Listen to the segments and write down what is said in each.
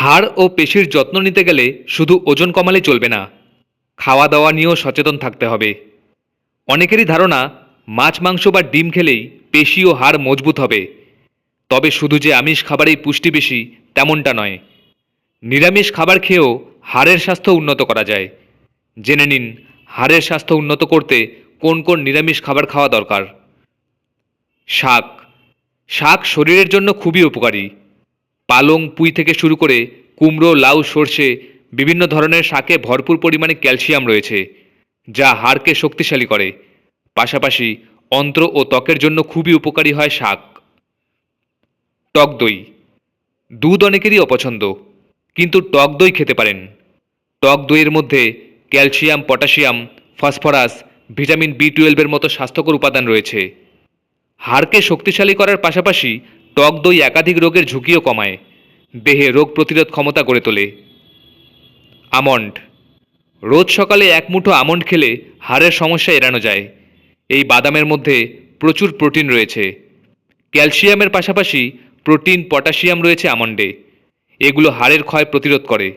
হাড় ও পেশির যত্ন নিতে গেলে শুধু ওজন কমালে চলবে না খাওয়া দাওয়া নিয়েও সচেতন থাকতে হবে। অনেকেরই ধারণা, মাছ, মাংস বা ডিম খেলেই পেশি ও হাড় মজবুত হবে। তবে শুধু যে আমিষ খাবারেই পুষ্টি বেশি, তেমনটা নয়। নিরামিষ খাবার খেয়েও হাড়ের স্বাস্থ্য উন্নত করা যায়। জেনে নিন, হাড়ের স্বাস্থ্য উন্নত করতে কোন কোন নিরামিষ খাবার খাওয়া দরকার। শাক। শাক শরীরের জন্য খুবই উপকারী। পালং পুঁই থেকে শুরু করে কুমড়ো, লাউ, সর্ষে, বিভিন্ন ধরনের শাকে ভরপুর পরিমাণে ক্যালসিয়াম রয়েছে, যা হাড়কে শক্তিশালী করে। পাশাপাশি অন্ত্র ও ত্বকের জন্য খুবই উপকারী হয় শাক। টক দই। দুধ অনেকেরই অপছন্দ, কিন্তু টক দই খেতে পারেন। টক দইয়ের মধ্যে calcium, potassium, phosphorus, vitamin B টুয়েলভের মতো স্বাস্থ্যকর উপাদান রয়েছে। হাড়কে শক্তিশালী করার পাশাপাশি টক দই একাধিক রোগের ঝুঁকিও কমায়। দেহে রোগ প্রতিরোধ ক্ষমতা গড়ে তোলে। আমন্ড। রোজ সকালে এক মুঠো আমন্ড খেলে হাড়ের সমস্যা এড়ানো যায়। এই বাদামের মধ্যে প্রচুর প্রোটিন রয়েছে। ক্যালসিয়ামের পাশাপাশি প্রোটিন, পটাশিয়াম রয়েছে আমন্ডে। এগুলো হাড়ের ক্ষয় প্রতিরোধ করে।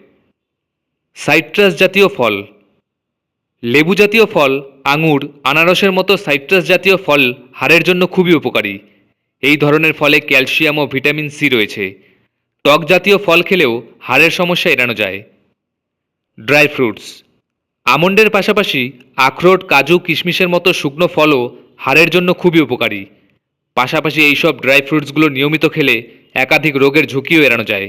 সাইট্রাস জাতীয় ফল। লেবু জাতীয় ফল, আঙুর, আনারসের মতো সাইট্রাস জাতীয় ফল হাড়ের জন্য খুবই উপকারী। এই ধরনের ফলে ক্যালসিয়াম ও ভিটামিন সি রয়েছে। টক জাতীয় ফল খেলেও হাড়ের সমস্যা এড়ানো যায়। Dry fruits. আমন্ডের পাশাপাশি আখরোট, কাজু, কিশমিশের মতো শুকনো ফলও হাড়ের জন্য খুবই উপকারী। পাশাপাশি এইসব ড্রাই ফ্রুটসগুলো নিয়মিত খেলে একাধিক রোগের ঝুঁকিও এড়ানো যায়।